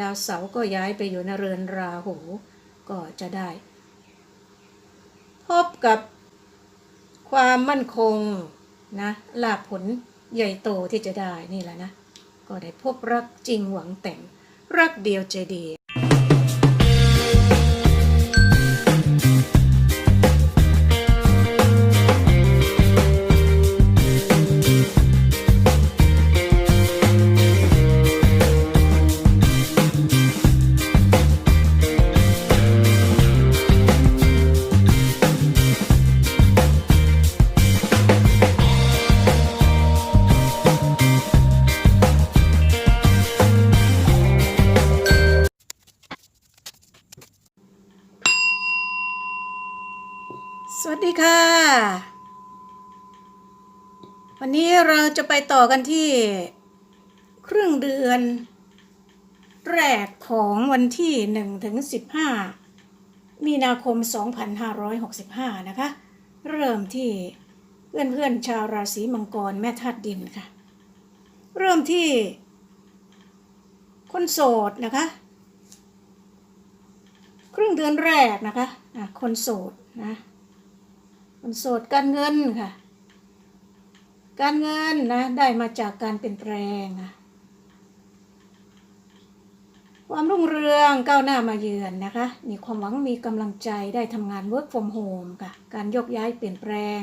ดาวเสาร์ก็ย้ายไปอยู่ในเรือนราหู ก็จะได้ พบกับความมั่นคงนะลาผลใหญ่โตที่จะได้นี่แหละนะ ก็ได้พบรักจริงหวังแต่ง รักเดียวใจเดียว สวัสดีค่ะ วันนี้เราจะไปต่อกันที่ครึ่งเดือน แรกของวันที่1ถึง15 มีนาคม 2565 นะคะ เริ่มที่เพื่อนๆชาวราศีมังกรแม่ธาตุดินค่ะ เริ่มที่คนโสดนะคะ ครึ่งเดือนแรกนะคะอะคนโสดนะ คนโสดการเงินค่ะ การเงินนะได้มาจากการเปลี่ยนแปลงนะความรุ่งเรืองก้าวหน้ามาเยือนนะคะ มีความหวังมีกำลังใจได้ทำงาน work from home ค่ะ การยกย้ายเปลี่ยนแปลง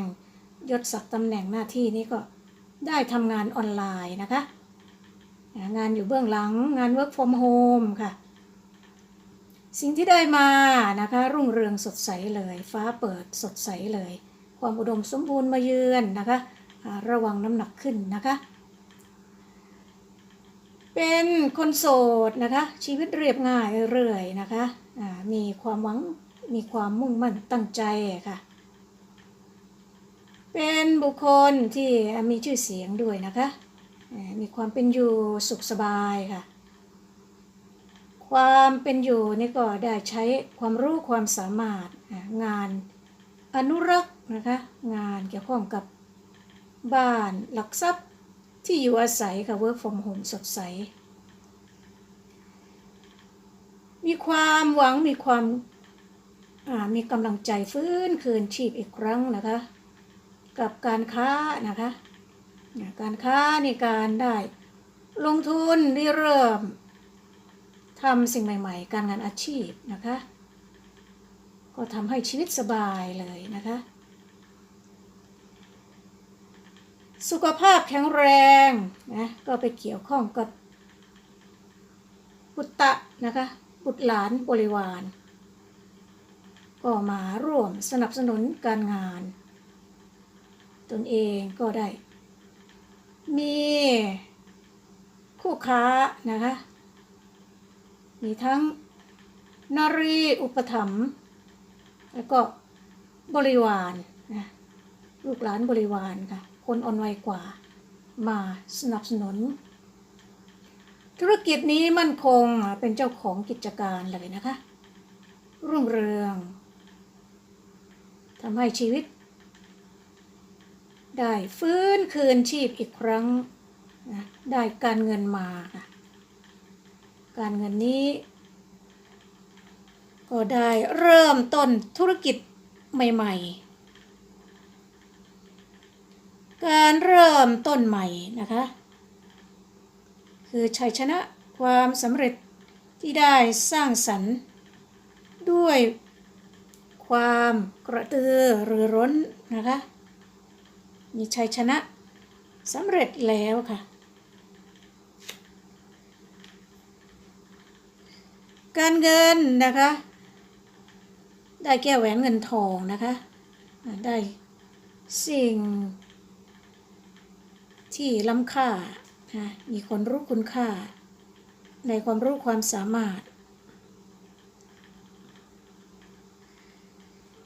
ยศศักดิ์ตำแหน่งหน้าที่นี้ก็ได้ทำงานออนไลน์นะคะ งานอยู่เบื้องหลังงาน work from home ค่ะ สิ่งที่ได้มานะคะ รุ่งเรืองสดใสเลย ฟ้าเปิดสดใสเลย ความอุดมสมบูรณ์มาเยือนนะคะระวังน้ำหนักขึ้นนะคะ เป็นคนโสดนะคะ ชีวิตเรียบง่ายเรื่อยนะคะมีความหวังมีความมุ่งมั่นตั้งใจค่ะ เป็นบุคคลที่มีชื่อเสียงด้วยนะคะ มีความเป็นอยู่สุขสบายค่ะ ความเป็นอยู่นี่ก็ได้ใช้ความรู้ความสามารถงานอนุรักษ์ นะคะ งานเกี่ยวข้องกับบ้านหลักทรัพย์ที่อยู่อาศัยค่ะ work from home สดใส มีความหวังมีความมีกำลังใจฟื้นคืนชีพอีกครั้งนะคะ กับการค้านะคะการค้าในการได้ลงทุนได้เริ่มทำสิ่งใหม่ ๆ การงานอาชีพนะคะ ก็ทำให้ชีวิตสบายเลยนะคะ สุขภาพแข็งแรงนะก็ไปเกี่ยวข้องกับบุตตะนะคะบุตรหลานบริวาร ก็มาร่วมสนับสนุนการงาน ตนเองก็ได้ มีคู่ค้านะคะ มีทั้งนรีอุปถัมภ์แล้วก็บริวารนะลูกหลานบริวารค่ะ คนอ่อนวัยกว่า มาสนับสนุน ธุรกิจนี้มั่นคงเป็นเจ้าของกิจการเลยนะคะ รุ่งเรืองทำให้ชีวิต ได้ฟื้นคืนชีพอีกครั้งนะได้การเงินมาค่ะการเงินนี้ ก็ได้เริ่มต้นธุรกิจใหม่ ๆ การเริ่มต้นใหม่นะคะ คือชัยชนะความสำเร็จที่ได้สร้างสรรค์ ด้วยความกระตือรือร้นนะคะมีชัยชนะสำเร็จแล้วค่ะ การเงินนะคะ ได้แก้วแหวนเงินทองนะคะ ได้สิ่ง ที่ล้ำค่านะมีคนรู้คุณค่า ในความรู้ความสามารถ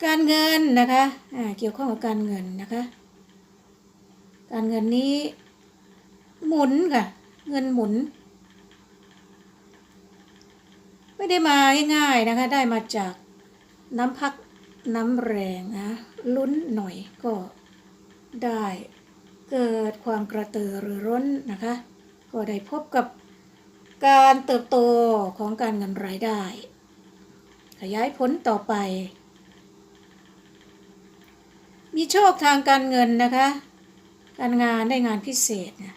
การเงินนะคะอ่าเกี่ยวข้องกับการเงินนะคะ การเงินนี้หมุนค่ะ เงินหมุน ไม่ได้มาง่ายๆนะคะ ได้มาจากน้ำพักน้ำแรงนะลุ้นหน่อยก็ได้ เกิดความกระตือรือร้นนะคะ ก็ได้พบกับการเติบโตของการเงินรายได้ ขยายผลต่อไป มีโชคทางการเงินนะคะ การงานได้งานพิเศษนะ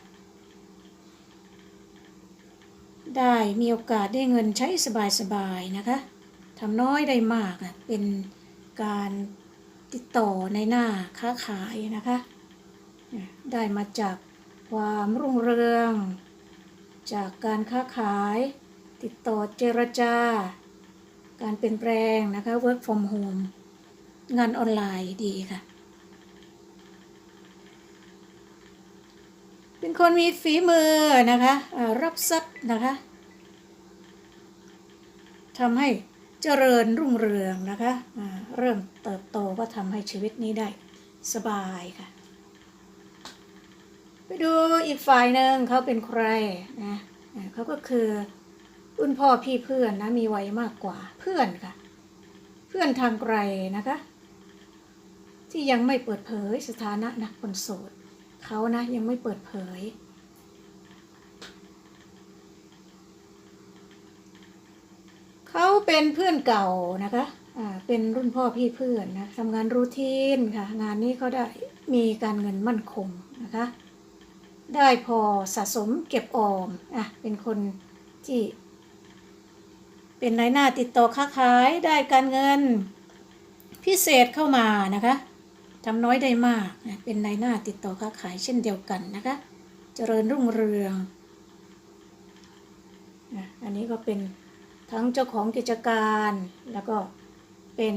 ได้มีโอกาสได้เงินใช้สบายๆนะคะทำน้อยได้มากอะเป็นการติดต่อในหน้าค้าขายนะคะ ได้มาจากความรุ่งเรือง จากการค้าขาย ติดต่อเจรจา การเปลี่ยนแปลงนะคะ work from home งานออนไลน์ดีค่ะ เป็นคนมีฝีมือนะคะรับทรัพย์นะคะทำให้เจริญรุ่งเรืองนะคะเริ่มเติบโตก็ทำให้ชีวิตนี้ได้สบายค่ะ ไปดูอีกฝ่ายหนึ่งเขาเป็นใครนะเขาก็คือรุ่นพ่อพี่เพื่อนนะมีไวัยมากกว่าเพื่อนค่ะ เพื่อนทางไกลนะคะ ที่ยังไม่เปิดเผยสถานะนะคนโสดเขานะยังไม่เปิดเผยเขาเป็นเพื่อนเก่านะคะอ่าเป็นรุ่นพ่อพี่เพื่อนนะทำงานรูทีนค่ะ งานนี้เขาได้มีการเงินมั่นคงนะคะ ได้พอสะสมเก็บออมอะเป็นคนที่เป็นนายหน้าติดต่อค้าขายได้การเงินพิเศษเข้ามานะคะทำน้อยได้มากนะเป็นนายหน้าติดต่อค้าขายเช่นเดียวกันนะคะเจริญรุ่งเรืองอะอันนี้ก็เป็นทั้งเจ้าของกิจการแล้วก็เป็น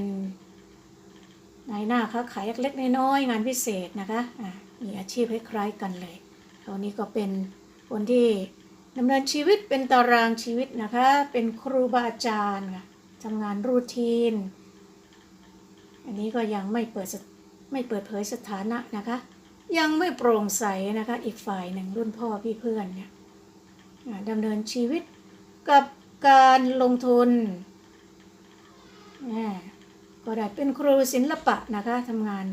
นายหน้าค้าขายเล็กๆน้อยๆงานพิเศษนะคะอะมีอาชีพคล้ายๆกันเลย วนี้ก็เป็นคนที่ดำเนินชีวิตเป็นตารางชีวิตนะคะ เป็นครูบาอาจารย์ค่ะทำงานรูทีน อันนี้ก็ยังไม่เปิดไม่เปิดเผยสถานะนะคะ ยังไม่โปร่งใสนะคะ อีกฝ่ายหนึ่งรุ่นพ่อพี่เพื่อนเนี่ยดำเนินชีวิตกับการลงทุนอ่าก็ได้เป็นครูศิลปะนะคะทำงาน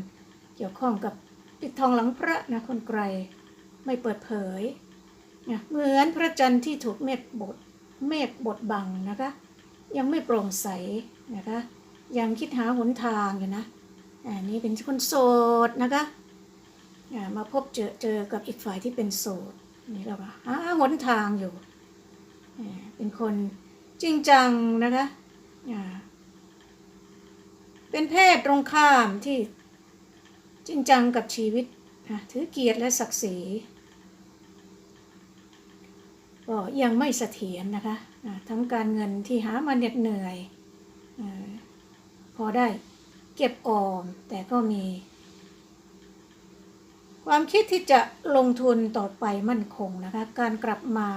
เกี่ยวข้องกับปิดทองหลังพระนะคนไกล ไม่เปิดเผยนะเหมือนพระจันทร์ที่ถูกเมฆบดเมฆบดบังนะคะ ยังไม่โปร่งใสนะคะ ยังคิดหาหนทางอยู่นะอันนี้เป็นคนโสดนะคะมาพบเจอเจอกับอีกฝ่ายที่เป็นโสดนี่เราก็หาหนทางอยู่เป็นคนจริงจังนะคะเป็นเพศตรงข้ามที่จริงจังกับชีวิตถือเกียรติและศักดิ์ศรี ก็ยังไม่เสถียรนะคะทั้งการเงินที่หามาเหน็ดเหนื่อยพอได้เก็บออม แต่ก็มี ความคิดที่จะลงทุนต่อไปมั่นคงนะคะ การกลับมา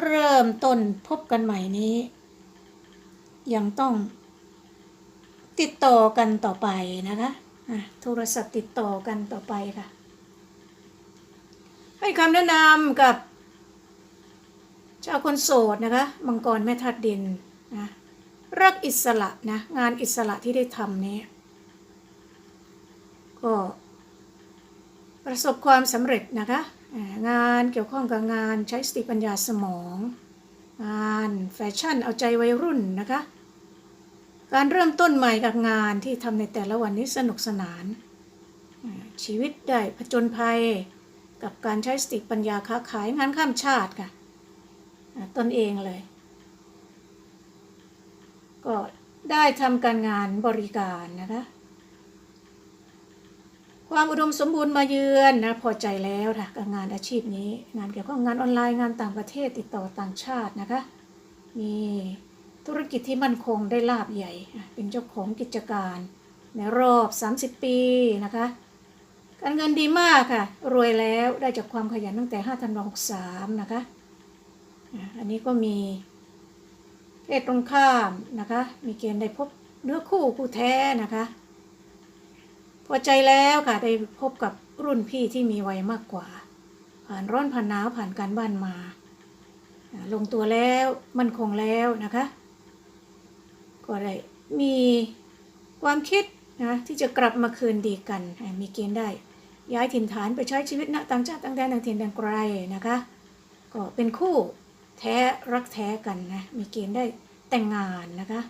เริ่มต้นพบกันใหม่นี้ ยังต้องติดต่อกันต่อไปนะคะะโทรศัพท์ติดต่อกันต่อไปค่ะ ให้คำแนะนำกับ ชาวคนโสดนะคะมังกรแม่ทัดดินนะรักอิสระนะงานอิสระที่ได้ทำนี้ก็ประสบความสำเร็จนะคะงานเกี่ยวข้องกับงานใช้สติปัญญาสมอง งานแฟชั่นเอาใจวัยรุ่นนะคะการเริ่มต้นใหม่กับงานที่ทำในแต่ละวันนี้สนุกสนาน ชีวิตได้ผจญภัย กับการใช้สติปัญญาค้าขายงานข้ามชาติค่ะ ตนเองเลย ก็ได้ทำการงานบริการนะคะ ความอุดมสมบูรณ์มาเยือนนะพอใจแล้วค่ะกับงานอาชีพนี้ งานเกี่ยวกับงานออนไลน์งานต่างประเทศติดต่อต่างชาตินะคะมีธุรกิจที่มั่นคงได้ลาบใหญ่ เป็นเจ้าของกิจการในรอบ 30 ปีนะคะ การเงินดีมากค่ะ รวยแล้วได้จากความขยันตั้งแต่ 5 ธันวาคม63 นะคะ อันนี้ก็มีเพศตรงข้ามนะคะ มีเกณฑ์ได้พบเนื้อคู่คู่แท้นะคะ พอใจแล้วค่ะได้พบกับรุ่นพี่ที่มีวัยมากกว่า ผ่านร้อนผ่านหนาวผ่านการบ้านมา ลงตัวแล้วมั่นคงแล้วนะคะ ก็ได้มีความคิดนะที่จะกลับมาคืนดีกัน มีเกณฑ์ได้ ย้ายถิ่นฐานไปใช้ชีวิตณต่างชาติต่างแดนต่างถิ่นต่างไกลนะคะ ก็เป็นคู่ แท้รักแท้กันนะมีเกณฑ์ได้แต่งงานนะคะ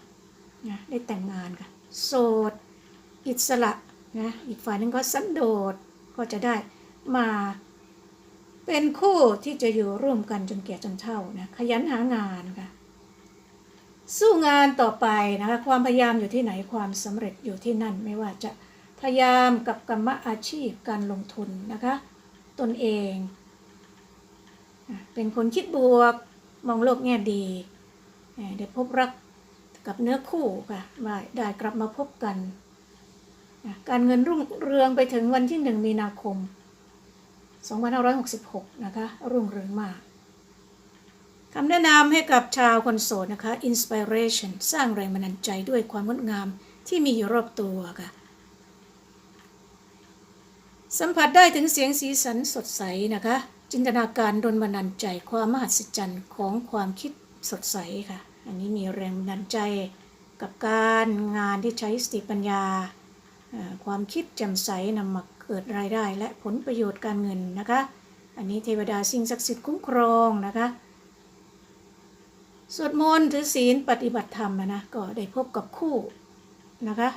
นะได้แต่งงานค่ะโสด อิสระนะอีกฝ่ายหนึงก็สันโดษก็จะได้มาเป็นคู่ที่จะอยู่ร่วมกันจนแก่จนเฒ่านะขยันหางานค่ะสู้งานต่อไปนะคะความพยายามอยู่ที่ไหนความสำเร็จอยู่ที่นั่น ไม่ว่าจะพยายามกับกรรมอาชีพการลงทุนนะคะ ตนเอง เป็นคนคิดบวก มองโลกแง่ดีได้พบรักกับเนื้อคู่ค่ะว่าได้กลับมาพบกัน การเงินรุ่งเรืองไปถึงวันที่หนึ่งมีนาคม 2566 นะคะ รุ่งเรืองมากคำแนะนำให้กับชาวคนโสดนะคะ inspiration สร้างแรงบันดาลใจด้วยความงดงามที่มีอยู่รอบตัวค่ะ สัมผัสได้ถึงเสียงสีสันสดใสนะคะ จินตนาการดนบันดาลใจความมหัศจรรย์ของความคิดสดใสค่ะ อันนี้มีแรงบันดาลใจกับการงานที่ใช้สติปัญญา ความคิดแจ่มใสนำมาเกิดรายได้ และผลประโยชน์การเงินนะคะ อันนี้เทวดาสิ่งศักดิ์สิทธิ์คุ้มครองนะคะสวดมนต์ถือศีลปฏิบัติธรรมนะก็ได้พบกับคู่นะคะ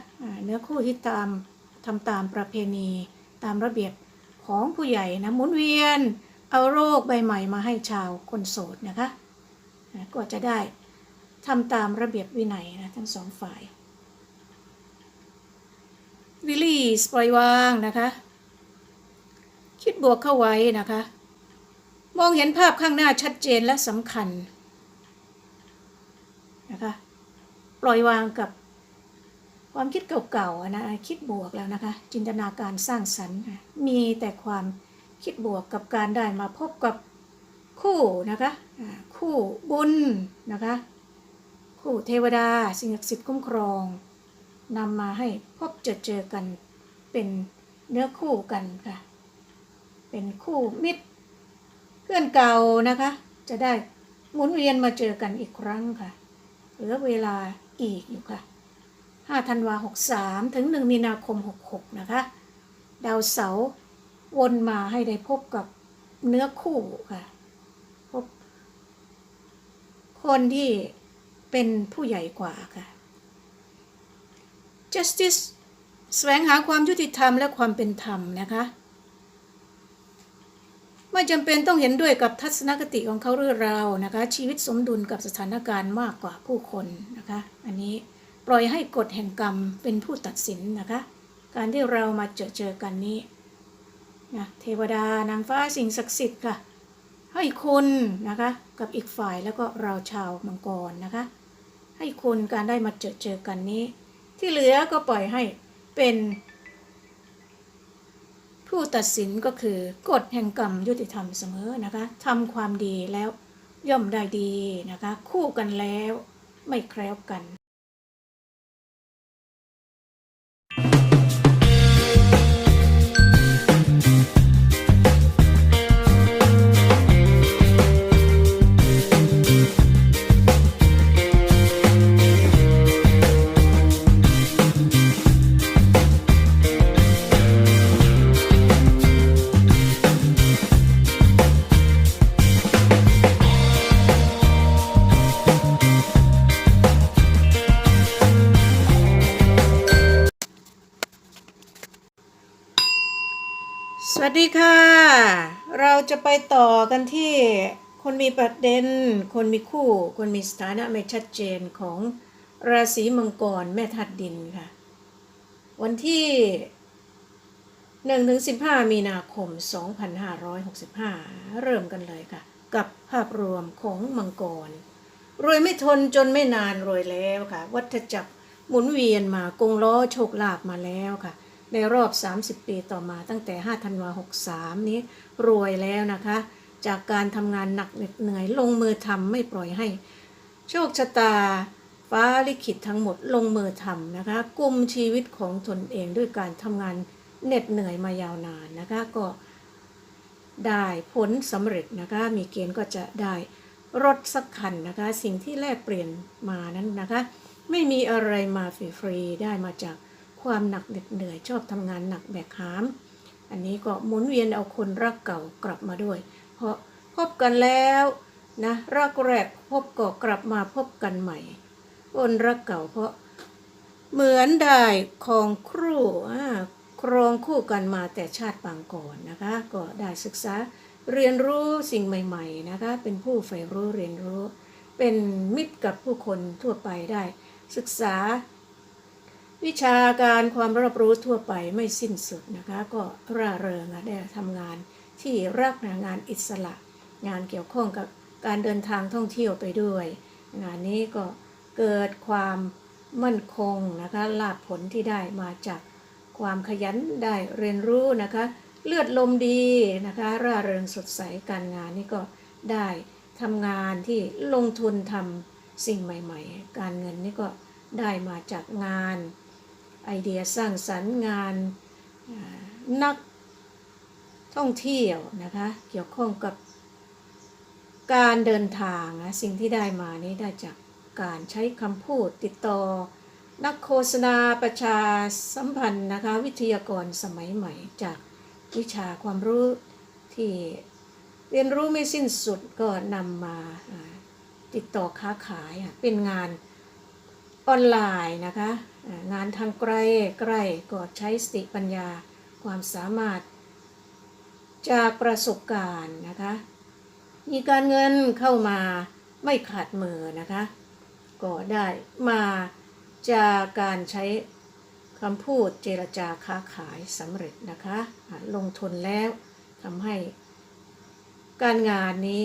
เนื้อคู่ที่ตามทำตามประเพณีตามระเบียบของผู้ใหญ่นะหมุนเวียน เอาโรคใบใหม่มาให้ชาวคนโสดนะคะก็จะได้ทำตามระเบียบวินัยนะทั้งสองฝ่ายวิลลี่ปล่อยวางนะคะ คิดบวกเข้าไว้นะคะ มองเห็นภาพข้างหน้าชัดเจนและสำคัญนะคะปล่อยวางกับความคิดเก่าๆอะนะคิดบวกแล้วนะคะ จินตนาการสร้างสรรค์มีแต่ความ คิดบวกกับการได้มาพบกับคู่นะคะคู่บุญนะคะ คู่เทวดาสิ่งศักดิ์สิทธิ์คุ้มครองนำมาให้พบเจอเจอกันเป็นเนื้อคู่กันค่ะ เป็นคู่มิตร เพื่อนเก่านะคะ จะได้หมุนเวียนมาเจอกันอีกครั้งค่ะเหลือเวลาอีกอยู่ค่ะ5ธันวา63 ถึง 1 มีนาคม 66 นะคะ ดาวเสาร์ วนมาให้ได้พบกับเนื้อคู่ค่ะ พบ คนที่เป็นผู้ใหญ่กว่าค่ะ justice แสวงหาความยุติธรรมและความเป็นธรรมนะคะ ไม่จำเป็นต้องเห็นด้วยกับทัศนคติของเขาหรือเรานะคะ ชีวิตสมดุลกับสถานการณ์มากกว่าผู้คนนะคะ อันนี้ปล่อยให้กฎแห่งกรรมเป็นผู้ตัดสินนะคะ การที่เรามาเจอเจอกันนี้ นะเทวดานางฟ้าสิ่งศักดิ์สิทธิ์ค่ะ ให้คุณนะคะกับอีกฝ่ายแล้วก็เราชาวมังกรนะคะ ให้คุณการได้มาเจอเจอกันนี้ ที่เหลือก็ปล่อยให้เป็น ผู้ตัดสินก็คือกฎแห่งกรรมยุติธรรมเสมอนะคะทำความดีแล้วย่อมได้ดีนะคะ คู่กันแล้วไม่แคล้วกัน ค่ะ เราจะไปต่อกันที่คนมีประเด็น คนมีคู่ คนมีสถานะไม่ชัดเจนของราศีมังกรแม่ธาตุดินค่ะ วันที่1ถึง15 มีนาคม 2565 เริ่มกันเลยค่ะ กับภาพรวมของมังกร รวยไม่ทนจนไม่นานรวยแล้วค่ะ วัฏจักรหมุนเวียนมากงล้อโชคลาภมาแล้วค่ะ ในรอบ 30 ปีต่อมาตั้งแต่ 5 ธันวา63 นี้รวยแล้วนะคะ จากการทำงานหนักเหนื่อยลงมือทำไม่ปล่อยให้ โชคชะตา ฟ้าลิขิตทั้งหมดลงมือทำนะคะกุมชีวิตของตนเองด้วยการทำงานเหน็ดเหนื่อยมายาวนานนะคะก็ได้ผลสำเร็จนะคะ มีเกณฑ์ก็จะได้รถสักคันนะคะ สิ่งที่แลกเปลี่ยนมานั้นนะคะ ไม่มีอะไรมาฟรีๆได้มาจาก ความหนักเหน็ดเหนื่อยชอบทำงานหนักแบกหาม อันนี้ก็หมุนเวียนเอาคนรักเก่ากลับมาด้วย เพราะพบกันแล้วนะรักแรกพบก็กลับมาพบกันใหม่คนรักเก่าเพราะเหมือนได้ครองครู่ครองคู่กันมาแต่ชาติปางก่อนนะคะ ก็ได้ศึกษาเรียนรู้สิ่งใหม่ๆนะคะ เป็นผู้ใฝ่รู้เรียนรู้ เป็นมิตรกับผู้คนทั่วไปได้ ศึกษา วิชาการความรอบรู้ทั่วไปไม่สิ้นสุดนะคะ ก็ร่าเริงอะได้ทำงานที่รักนะงานอิสระ งานเกี่ยวข้องกับการเดินทางท่องเที่ยวไปด้วย งานนี้ก็เกิดความมั่นคงนะคะลาภผลที่ได้มาจากความขยันได้เรียนรู้นะคะ เลือดลมดีนะคะ ร่าเริงสดใสการงานนี่ก็ได้ทำงานที่ลงทุนทำสิ่งใหม่ ๆ การเงินนี่ก็ได้มาจากงาน ไอเดียสร้างสรรค์งานนักท่องเที่ยวนะคะ เกี่ยวข้องกับการเดินทางนะสิ่งที่ได้มานี้ได้จากการใช้คำพูดติดต่อ นักโฆษณาประชาสัมพันธ์นะคะวิทยากรสมัยใหม่จากวิชาความรู้ที่เรียนรู้ไม่สิ้นสุดก็นำมาติดต่อค้าขายเป็นงานออนไลน์นะคะ งานทางไกลใกลก็ใช้สติปัญญาความสามารถ จากประสบการณ์นะคะ มีการเงินเข้ามาไม่ขาดมือนะคะ ก็ได้มาจากการใช้คำพูดเจรจาค้าขายสำเร็จนะคะ ลงทุนแล้วทำให้การงานนี้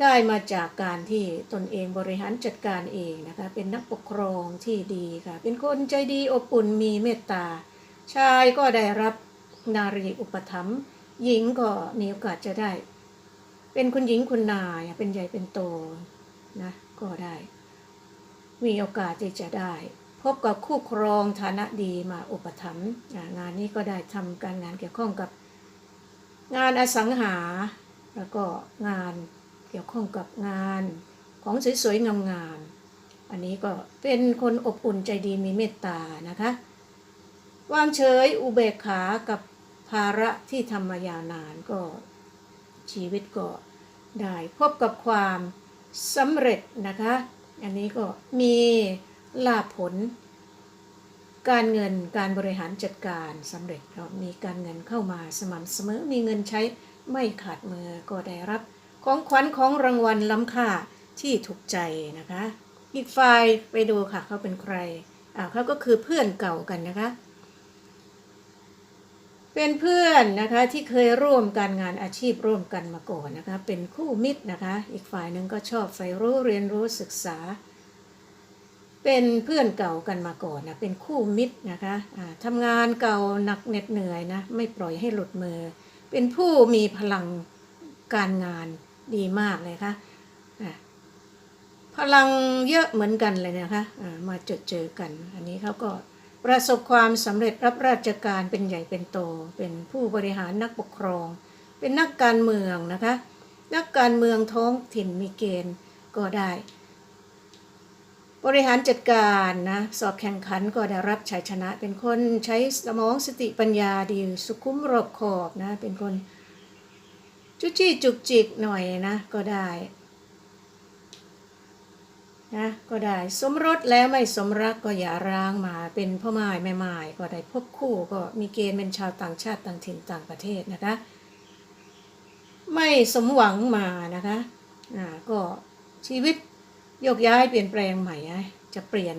ได้มาจากการที่ตนเองบริหารจัดการเองนะคะ เป็นนักปกครองที่ดีค่ะ เป็นคนใจดีอบอุ่นมีเมตตา ชายก็ได้รับนารีอุปถัมภ์หญิงก็มีโอกาสจะได้ เป็นคุณหญิงคุณนายเป็นใหญ่เป็นโตนะก็ได้ มีโอกาสที่จะได้ พบกับคู่ครองฐานะดีมาอุปถัมภ์งานนี้ก็ได้ทำการงานเกี่ยวข้องกับ งานอสังหาแล้วก็งาน เกี่ยวข้องกับงานของสวยๆงามๆอันนี้ก็เป็นคนอบอุ่นใจดีมีเมตตานะคะ วางเฉยอุเบกขากับภาระที่ทำมายาวนานก็ชีวิตก็ได้พบกับความสำเร็จนะคะ อันนี้ก็มีลาภผล การเงินการบริหารจัดการสำเร็จก็มีการเงินเข้ามาสม่ำเสมอมีเงินใช้ไม่ขาดมือก็ได้รับ ของขวัญของรางวัลล้ำค่าที่ถูกใจนะคะ อีกฝ่ายไปดูค่ะเขาเป็นใครอ่าเขาก็คือเพื่อนเก่ากันนะคะ เป็นเพื่อนนะคะที่เคยร่วมการงานอาชีพร่วมกันมาก่อนนะคะ เป็นคู่มิตรนะคะ อีกฝ่ายหนึ่งก็ชอบใฝ่รู้เรียนรู้ศึกษา เป็นเพื่อนเก่ากันมาก่อนนะเป็นคู่มิตรนะคะอ่าทำงานเก่าหนักเหน็ดเหนื่อยนะไม่ปล่อยให้หลุดมือ เป็นผู้มีพลังการงาน ดีมากเลยค่ะอ่าพลังเยอะเหมือนกันเลยนะคะอ่ามาจดเจอกัน อันนี้เขาก็ประสบความสำเร็จรับราชการเป็นใหญ่เป็นโต เป็นผู้บริหารนักปกครอง เป็นนักการเมืองนะคะ นักการเมืองท้องถิ่นมีเกณฑ์ก็ได้ บริหารจัดการนะสอบแข่งขันก็ได้รับชัยชนะ เป็นคนใช้สมองสติปัญญาดีสุขุมรอบขอบนะเป็นคน จุจี้จุกจิกหน่อยนะก็ได้นะก็ได้สมรสแล้วไม่สมรักก็อย่าร้างมาเป็นพ่อไม้แม่ไม้ก็ได้พบคู่ก็มีเกณฑ์เป็นชาวต่างชาติต่างถิ่นต่างประเทศนะคะ ไม่สมหวังมานะคะอ่าก็ชีวิตโยกย้ายเปลี่ยนแปลงใหม่จะเปลี่ยน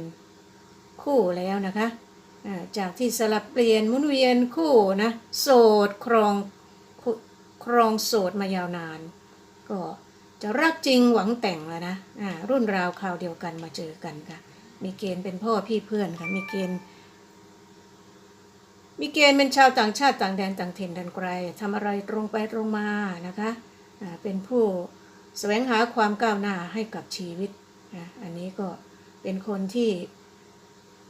คู่แล้วนะคะจากที่สลับเปลี่ยนหมุนเวียนคู่นะโสดครอง ครองโสดมายาวนาน ก็จะรักจริงหวังแต่งแล้วนะอ่ารุ่นราวคราวเดียวกันมาเจอกันค่ะ มีเกณฑ์เป็นพ่อพี่เพื่อนค่ะ มีเกณฑ์ มีเกณฑ์เป็นชาวต่างชาติต่างแดนต่างถิ่นแดนไกลทำอะไรตรงไปตรงมานะคะอ่าเป็นผู้แสวงหาความก้าวหน้าให้กับชีวิตนะอันนี้ก็เป็นคนที่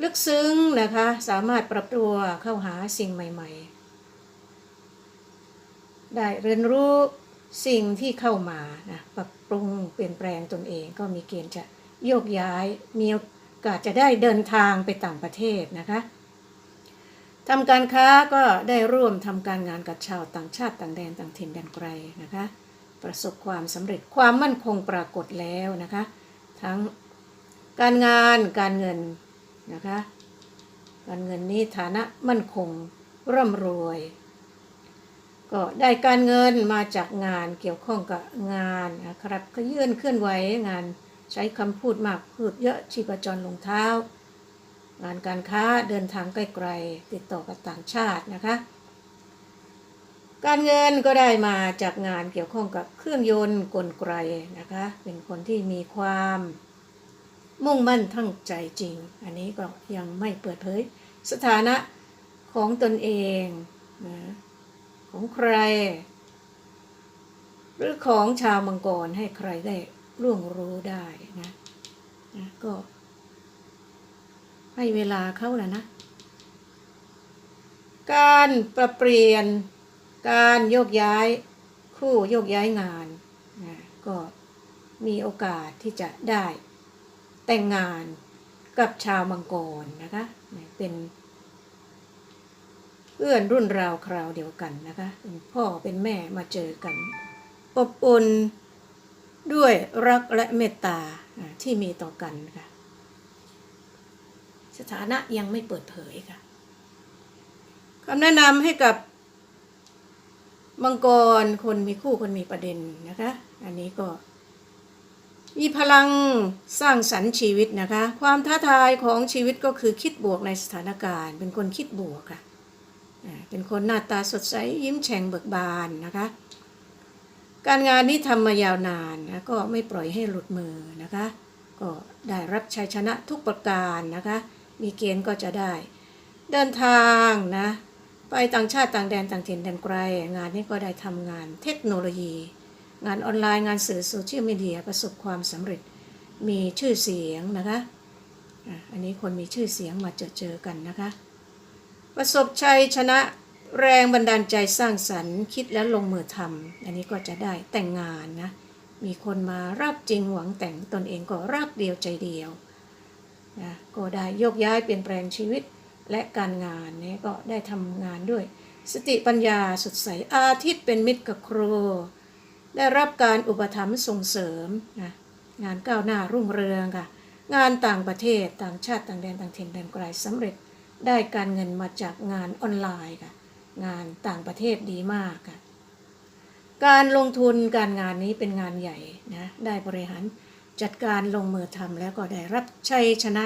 ลึกซึ้งนะคะ สามารถปรับตัวเข้าหาสิ่งใหม่ ๆ ได้เรียนรู้สิ่งที่เข้ามานะปรับปรุงเปลี่ยนแปลงตนเองก็มีเกณฑ์จะโยกย้ายมีโอกาสจะได้เดินทางไปต่างประเทศนะคะทำการค้าก็ได้ร่วมทำการงานกับชาวต่างชาติต่างแดนต่างถิ่นแดนไกลนะคะ ประสบความสำเร็จความมั่นคงปรากฏแล้วนะคะ ทั้งการงานการเงินนะคะ การเงินนี้ฐานะมั่นคงร่ำรวย ก็ได้การเงินมาจากงานเกี่ยวข้องกับงานนะครับก็ยื่นเคลื่อนไหวงานใช้คำพูดมากพูดเยอะชีพจรลงเท้า งานการค้าเดินทางไกลๆติดต่อกับต่างชาตินะคะ การเงินก็ได้มาจากงานเกี่ยวข้องกับเครื่องยนต์กลไกนะคะ เป็นคนที่มีความมุ่งมั่นทั้งใจจริง อันนี้ก็ยังไม่เปิดเผยสถานะของตนเองนะ ของใคร หรือของชาวมังกรให้ใครได้ร่วงรู้ได้นะนะก็ ให้เวลาเขาแหละนะ การปรับเปลี่ยนการโยกย้ายคู่โยกย้ายงานนะก็มีโอกาสที่จะได้แต่งงานกับชาวมังกรนะคะ เป็น พื่อนรุ่นราวคราวเดียวกันนะคะเป็นพ่อเป็นแม่มาเจอกันอบอุ่นด้วยรักและเมตตาที่มีต่อกันค่ะ สถานะยังไม่เปิดเผยค่ะคำแนะนำให้กับมังกรคนมีคู่คนมีประเด็นนะคะ อันนี้ก็ มีพลังสร้างสรรค์ชีวิตนะคะ ความท้าทายของชีวิตก็คือคิดบวกในสถานการณ์ เป็นคนคิดบวกค่ะ เป็นคนหน้าตาสดใสยิ้มแฉ่งเบิกบานนะคะ การงานนี้ทำมายาวนานนะก็ไม่ปล่อยให้หลุดมือนะคะ ก็ได้รับชัยชนะทุกประการนะคะ มีเกณฑ์ก็จะได้ เดินทางนะไปต่างชาติต่างแดนต่างถิ่นแดนไกล งานนี้ก็ได้ทำงานเทคโนโลยี งานออนไลน์งานสื่อโซเชียลมีเดียประสบความสำเร็จมีชื่อเสียงนะคะอันนี้คนมีชื่อเสียงมาเจอเจอกันนะคะ ประสบชัยชนะแรงบันดาลใจสร้างสรรค์คิดแล้วลงมือทำอันนี้ก็จะได้แต่งงานนะ มีคนมารักจริงหวังแต่งตนเองก็รักเดียวใจเดียวนะก็ได้โยกย้ายเปลี่ยนแปลงชีวิตและการงานนี้ก็ได้ทำงานด้วย สติปัญญาสดใสอาทิตย์เป็นมิตรกับครู ได้รับการอุปถัมภ์ส่งเสริมนะงานก้าวหน้ารุ่งเรืองค่ะ งานต่างประเทศต่างชาติต่างแดนต่างถิ่นแดนไกลสำเร็จ ได้การเงินมาจากงานออนไลน์ค่ะ งานต่างประเทศดีมากค่ะ การลงทุนการงานนี้เป็นงานใหญ่นะ ได้บริหารจัดการลงมือทำแล้วก็ได้รับชัยชนะ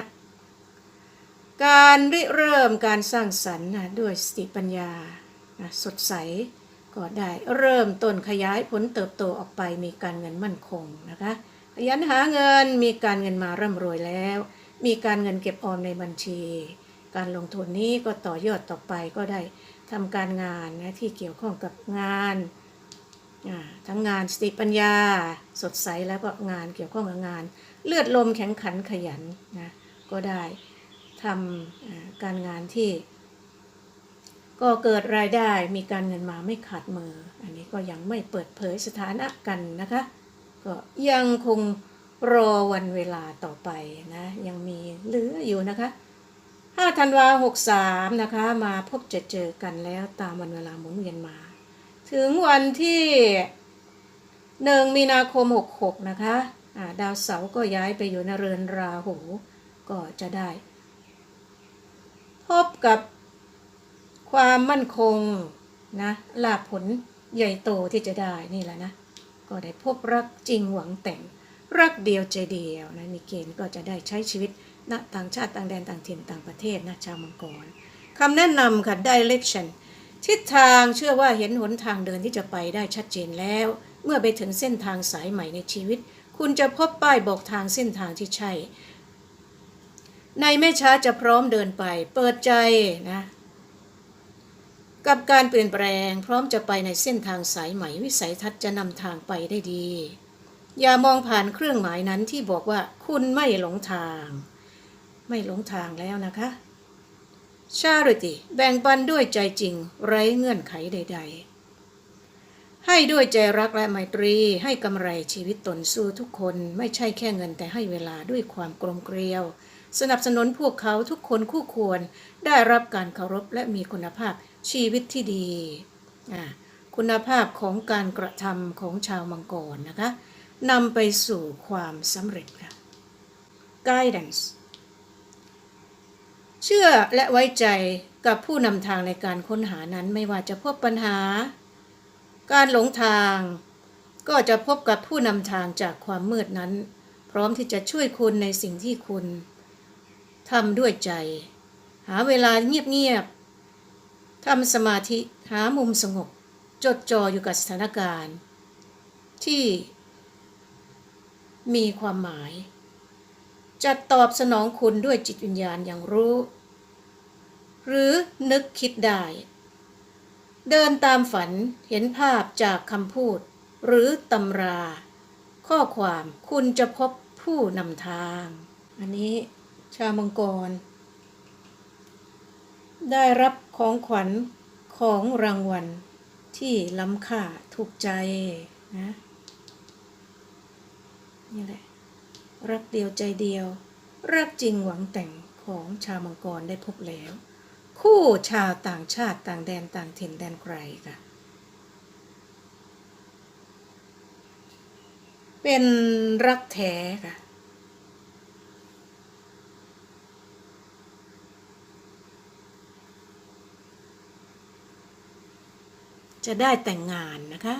การริเริ่มการสร้างสรรค์นะด้วยสติปัญญานะสดใสก็ได้เริ่มต้นขยายผลเติบโตออกไปมีการเงินมั่นคงนะคะขยันหาเงินมีการเงินมาร่ำรวยแล้ว มีการเงินเก็บออมในบัญชี การลงทุนนี้ก็ต่อยอดต่อไปก็ได้ทำการงานนะที่เกี่ยวข้องกับงานทั้งงานสติปัญญา สดใสแล้วก็งานเกี่ยวข้องกับงาน เลือดลมแข็งขันขยันนะก็ได้ทำการงานที่ ก็เกิดรายได้มีการเงินมาไม่ขาดมือ อันนี้ก็ยังไม่เปิดเผยสถานะกันนะคะ ก็ยังคงรอวันเวลาต่อไปนะยังมีเหลืออยู่นะคะ 5ธันวา63 นะคะ มาพบเจอเจอกันแล้วตามวันเวลาหมุนเวียนมา ถึงวันที่ 1 มีนาคม 66 นะคะอ่าดาวเสาร์ก็ย้ายไปอยู่ในเรือนราหูก็จะได้ พบกับความมั่นคงนะลาผลใหญ่โตที่จะได้นี่แหละนะ ก็ได้พบรักจริงหวังแต่ง รักเดียวใจเดียวนะมีเกณฑ์ก็จะได้ใช้ชีวิต ณต่างชาติต่างแดนต่างถิ่นต่างประเทศนะชาวมังกรคำแนะนำค่ะ direction ทิศทางเชื่อว่าเห็นหนทางเดินที่จะไปได้ชัดเจนแล้ว เมื่อไปถึงเส้นทางสายใหม่ในชีวิต คุณจะพบป้ายบอกทางเส้นทางที่ใช่ ในไม่ช้าจะพร้อมเดินไป เปิดใจนะกับการเปลี่ยนแปลงพร้อมจะไปในเส้นทางสายใหม่วิสัยทัศน์จะนำทางไปได้ดี อย่ามองผ่านเครื่องหมายนั้นที่บอกว่าคุณไม่หลงทาง ไม่หลงทางแล้วนะคะ Charity แบ่งปันด้วยใจจริง ไร้เงื่อนไขใด ๆ ให้ด้วยใจรักและไมตรีให้กำไรชีวิตตนสู้ทุกคนไม่ใช่แค่เงินแต่ให้เวลาด้วยความกลมเกลียว สนับสนุนพวกเขาทุกคนคู่ควร ได้รับการเคารพและมีคุณภาพชีวิตที่ดีคุณภาพของการกระทำของชาวมังกรนะคะนำไปสู่ความสำเร็จค่ะ guidance เชื่อและไว้ใจกับผู้นำทางในการค้นหานั้นไม่ว่าจะพบปัญหา การหลงทาง ก็จะพบกับผู้นำทางจากความมืดนั้น พร้อมที่จะช่วยคุณในสิ่งที่คุณทำด้วยใจ หาเวลาเงียบๆทำสมาธิหามุมสงบ จดจ่ออยู่กับสถานการณ์ ที่มีความหมาย จะตอบสนองคุณด้วยจิตวิญญาณอย่างรู้ หรือนึกคิดได้ เดินตามฝันเห็นภาพจากคำพูด หรือตำรา ข้อความคุณจะพบผู้นำทาง อันนี้ชาวมังกร ได้รับของขวัญของรางวัลที่ล้ำค่าถูกใจนะนี่แหละ รักเดียวใจเดียว รักจริงหวังแต่งของชาวมังกรได้พบแล้ว คู่ชาวต่างชาติต่างแดนต่างถิ่นแดนไกลค่ะ เป็นรักแท้ค่ะจะได้แต่งงานนะคะ